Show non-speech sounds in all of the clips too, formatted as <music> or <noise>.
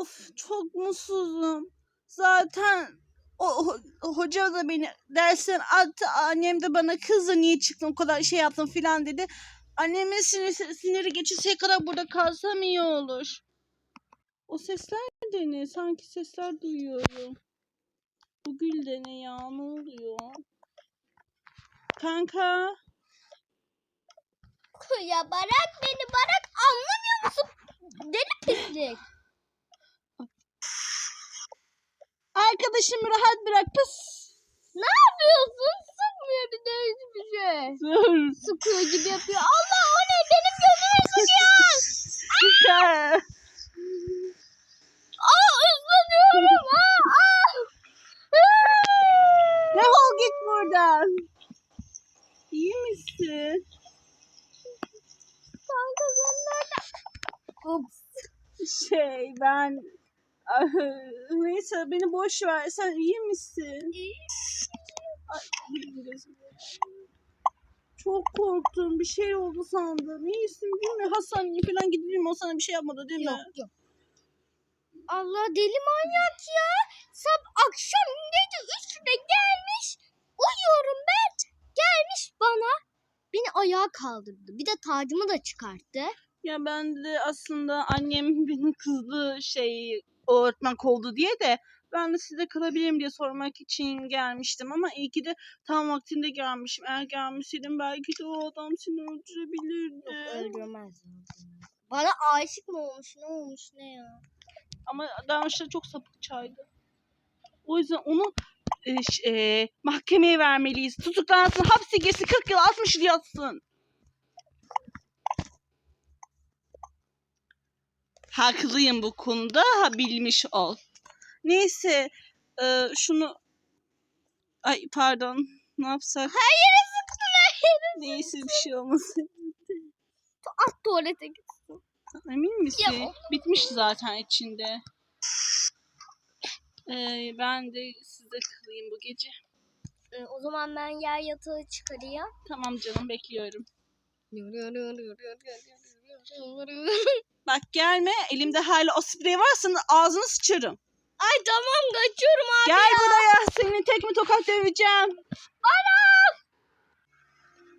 Of çok mutsuzum. Zaten o ho- hoca da beni dersten attı. Annem de bana kızdı niye çıktın o kadar şey yaptın filan dedi. Annemin sinir, siniri geçirseye kadar burada kalsam iyi olur. O sesler de ne? Sanki sesler duyuyorum. Bu gül de ne ya? Ne oluyor? Kanka. Ya bırak beni bırak anlamıyor musun? Deli pislik. Arkadaşımı rahat bırak. Pıs. Ne yapıyorsun? Sıkmıyor bir de hiçbir şey. Dur. Sıkıyor gibi yapıyor. Allah o ne? Benim gözüme sıkıyor. Kanka. Aa ıslanıyorum. Aa, aa. Defol git buradan. İyi misin? Kanka sen nerede? Ups. Şey ben Ah, beni boş ver. Sen iyi misin? Ay, biraz- Çok korktum. Bir şey oldu sandım. İyisin değil mi? Hastaneye falan gidelim. O sana bir şey yapmadı değil mi? Yok yok. Allah deli manyak ya. Sab akşam gece üçte gelmiş. Uyuyorum ben. Gelmiş bana. Beni ayağa kaldırdı. Bir de tacımı da çıkarttı. Ya ben de aslında annem beni <laughs> kızdı şey öğretmen kovdu diye de ben de size kalabilirim diye sormak için gelmiştim ama iyi ki de tam vaktinde gelmişim. Eğer gelmeseydim belki de o adam seni öldürebilirdi. Yok öldürmez. Bana aşık mı olmuş ne olmuş ne ya? Ama davranışları çok sapıkçaydı. O yüzden onu e, e, mahkemeye vermeliyiz. Tutuklansın, hapse girsin, 40 yıl 60 yıl yatsın. Haklıyım bu konuda, ha bilmiş ol. Neyse, e, şunu... Ay pardon, ne yapsak? Hayır sıktın hayır. Neyse bir şey olmasın. At tuvalete git. Emin misin? Ya. Bitmiş zaten içinde. Ee, ben de size kılayım bu gece. Ee, o zaman ben yer yatağı çıkarayım. Tamam canım bekliyorum. <laughs> Bak gelme elimde hala o sprey varsa ağzını sıçarım. Ay tamam kaçıyorum abi. Gel buraya seni tekme tokat döveceğim.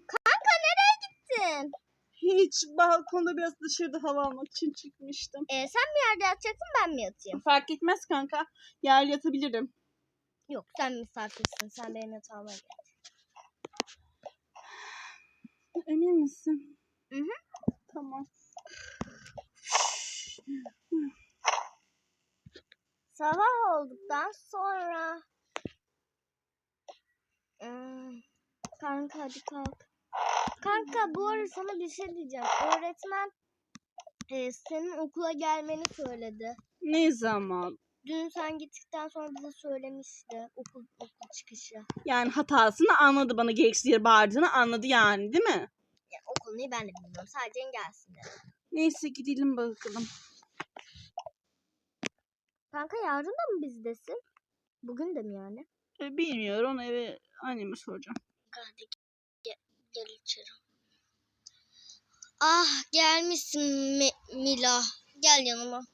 Kanka nereye gittin? Hiç balkonda biraz dışarıda hava almak için çıkmıştım. Ee, sen bir yerde yatacaksın ben mi yatayım? Fark etmez kanka. Yer yatabilirim. Yok sen misafirsin. Sen benim yatağıma gel. Emin misin? Hı hı. Tamam. Sabah olduktan sonra... Hmm, Kanka hadi kalk. Kanka bu arada sana bir şey diyeceğim. Öğretmen e, senin okula gelmeni söyledi. Ne zaman? Dün sen gittikten sonra bize söylemişti okul okul çıkışı. Yani hatasını anladı bana gereksiz bağırdığını anladı yani değil mi? Yani o konuyu ben de bilmiyorum. Sadece gelsin dedi. Neyse gidelim bakalım. Kanka yarın da mı bizdesin? Bugün de mi yani? E, bilmiyorum eve anneme soracağım. Hadi gel, gel içeri. Ah gelmişsin Mi- Mila. Gel yanıma.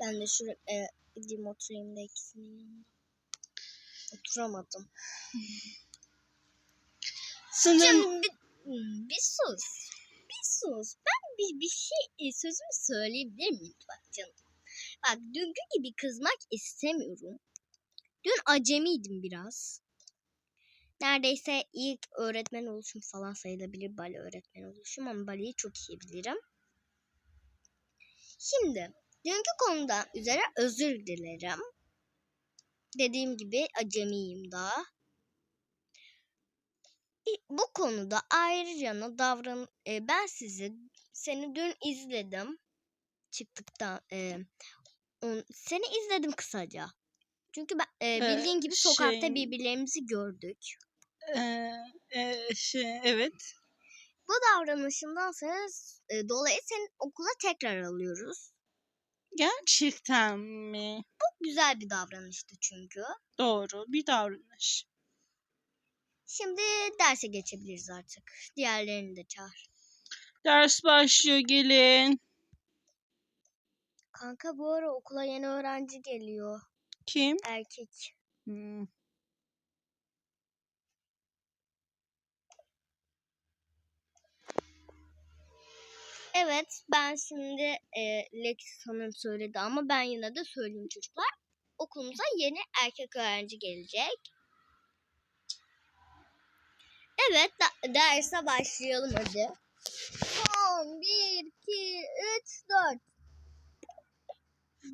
Ben de şuraya gideyim oturayım da ikisinin yanında. Oturamadım. Sanırım Şimdi bir, bir sus. Bir sus. Ben bir, bir şey e, sözümü söyleyebilir miyim bak canım? Bak dünkü gibi kızmak istemiyorum. Dün acemiydim biraz. Neredeyse ilk öğretmen oluşum falan sayılabilir bale öğretmen oluşum ama baleyi çok iyi bilirim. Şimdi dünkü konuda üzere özür dilerim. Dediğim gibi acemiyim daha. İ- Bu konuda ayrıca davran e, ben sizi seni dün izledim çıktıktan e, on- seni izledim kısaca. Çünkü ben e, Ee, bildiğin gibi sokakta şey- birbirlerimizi gördük. e, e, şey evet. Bu davranışından sonra e, dolayı seni okula tekrar alıyoruz. Gerçekten mi? Bu güzel bir davranıştı çünkü. Doğru bir davranış. Şimdi derse geçebiliriz artık. Diğerlerini de çağır. Ders başlıyor gelin. Kanka bu ara okula yeni öğrenci geliyor. Kim? Erkek. Hmm. Evet ben şimdi e, Lex sanırım söyledi ama ben yine de söyleyeyim çocuklar. Okulumuza yeni erkek öğrenci gelecek. Evet da- derse başlayalım hadi. Son 1, 2, 3, 4.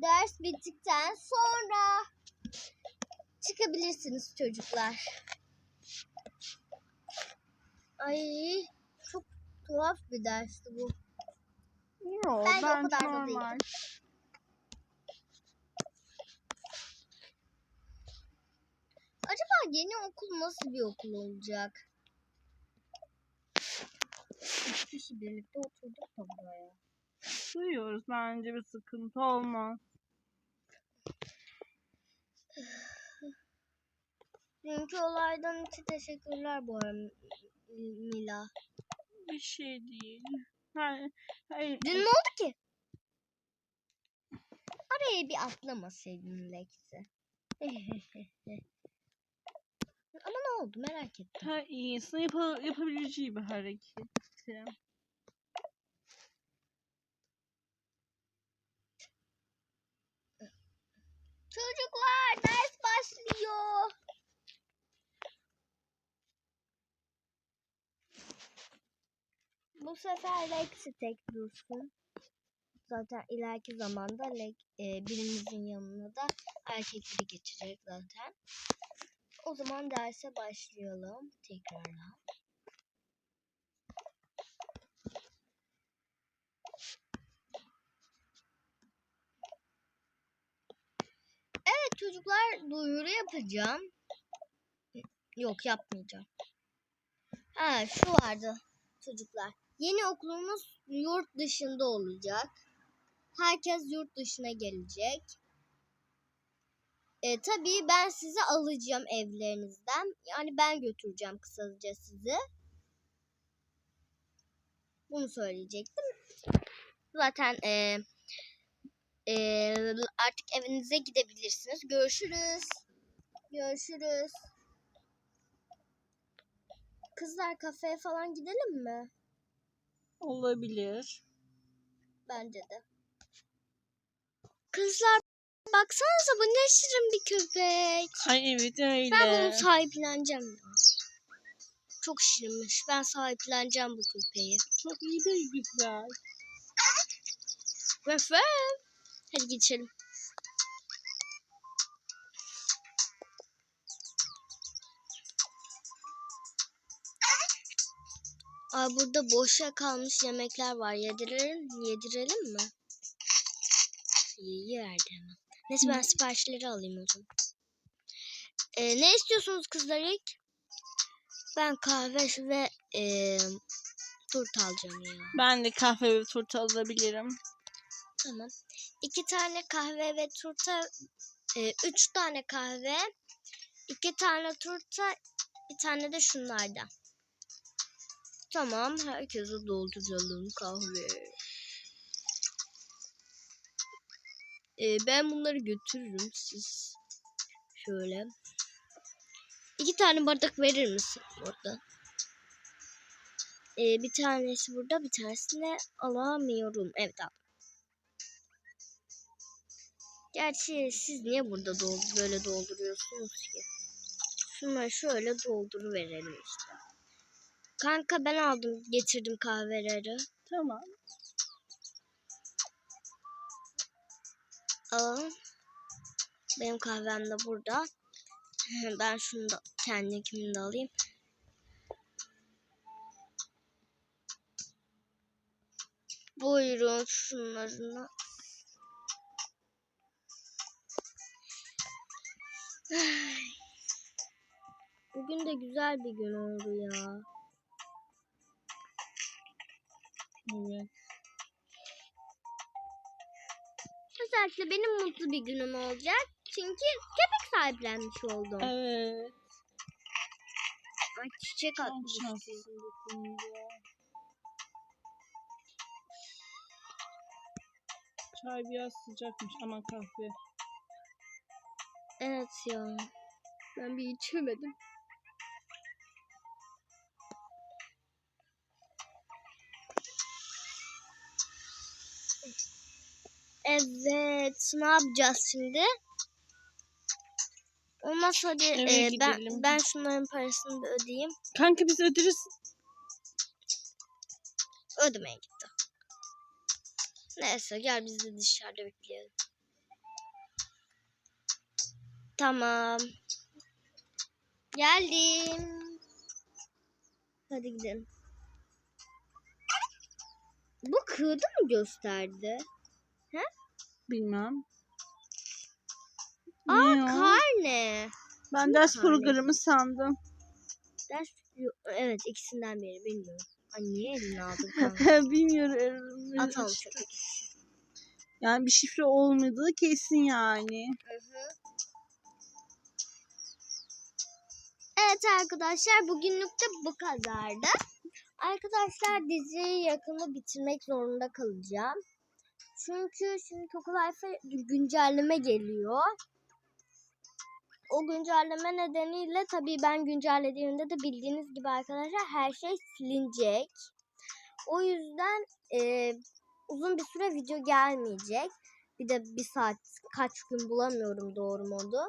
Ders bittikten sonra çıkabilirsiniz çocuklar. Ay çok tuhaf bir dersti bu. Yok, Bence o bence kadar da değil. normal. Acaba yeni okul nasıl bir okul olacak? Üç kişi birlikte oturduk da buraya. Duyuyoruz bence bir sıkıntı olmaz. Dünkü olaydan için teşekkürler bu arada Mila. Bir şey değil. Hayır, hayır. Dün ne oldu ki? Araya bir atlamasaydın Lex'i. <laughs> Ama ne oldu merak ettim. Ha, iyisi yapa- yapabileceği bir hareketti. Çocuklar ders başlıyor. Bu sefer Lex'i tek dursun. Zaten ileriki zamanda Lex, e, birimizin yanına da erkekleri geçecek zaten. O zaman derse başlayalım tekrardan. Evet çocuklar duyuru yapacağım. Yok yapmayacağım. Ha şu vardı çocuklar. Yeni okulumuz yurt dışında olacak. Herkes yurt dışına gelecek. E, tabii ben sizi alacağım evlerinizden. Yani ben götüreceğim kısaca sizi. Bunu söyleyecektim. Zaten e, e, artık evinize gidebilirsiniz. Görüşürüz. Görüşürüz. Kızlar kafeye falan gidelim mi? Olabilir. Bence de. Kızlar baksanıza bu ne şirin bir köpek. Ay evet öyle. Ben bunu sahipleneceğim ya. Çok şirinmiş. Ben sahipleneceğim bu köpeği. Çok iyi bir güzel. Vef vef. Hadi geçelim. Aa, burada boşa kalmış yemekler var. Yedirelim, yedirelim mi? İyi verdi hemen. Neyse ben siparişleri alayım o zaman. Ee, ne istiyorsunuz kızlar ilk? Ben kahve ve e, turta alacağım ya. Ben de kahve ve turta alabilirim. Tamam. İki tane kahve ve turta, e, üç tane kahve, iki tane turta, bir tane de şunlardan. Tamam, herkese dolduralım kahve. E, ben bunları götürürüm siz. Şöyle. İki tane bardak verir misin orada? E, bir tanesi burada, bir tanesini alamıyorum. Evet al. Gerçi siz niye burada dol- böyle dolduruyorsunuz ki? Şunları şöyle doldur verelim işte. Kanka ben aldım getirdim kahveleri. Tamam. Al. Benim kahvem de burada. <laughs> Ben şunu da kendimkini de alayım. Buyurun şunlarını. Bugün de güzel bir gün oldu ya. Evet. Özellikle benim mutlu bir günüm olacak. Çünkü köpek sahiplenmiş oldum. Evet. Ay çiçek atmış. Çay biraz sıcakmış ama kahve. Evet ya. Ben bir içemedim. Evet, ne yapacağız şimdi? Olmaz hadi Eve e, ben gidelim. ben şunların parasını bir ödeyeyim. Kanka biz öderiz. Ödemeye gitti. Neyse gel biz de dışarıda bekleyelim. Tamam. Geldim. Hadi gidelim. Bu kağıdı mı gösterdi? Bilmem. Aa Ne o? karne. Ben ders karne? programı sandım. Ders evet ikisinden biri bilmiyorum. Ay niye eline aldın? <laughs> Bilmiyorum. Atalım çöpe. Yani bir şifre olmadığı kesin yani. Evet arkadaşlar bugünlük de bu kadardı. Arkadaşlar diziyi yakında bitirmek zorunda kalacağım. Çünkü şimdi Toku Life'a güncelleme geliyor. O güncelleme nedeniyle tabii ben güncellediğimde de bildiğiniz gibi arkadaşlar her şey silinecek. O yüzden e, uzun bir süre video gelmeyecek. Bir de bir saat kaç gün bulamıyorum doğru modu.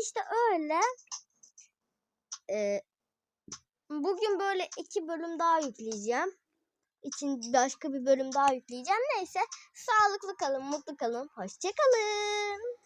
İşte öyle. Ee, bugün böyle iki bölüm daha yükleyeceğim. İçin başka bir bölüm daha yükleyeceğim. Neyse sağlıklı kalın, mutlu kalın. Hoşçakalın.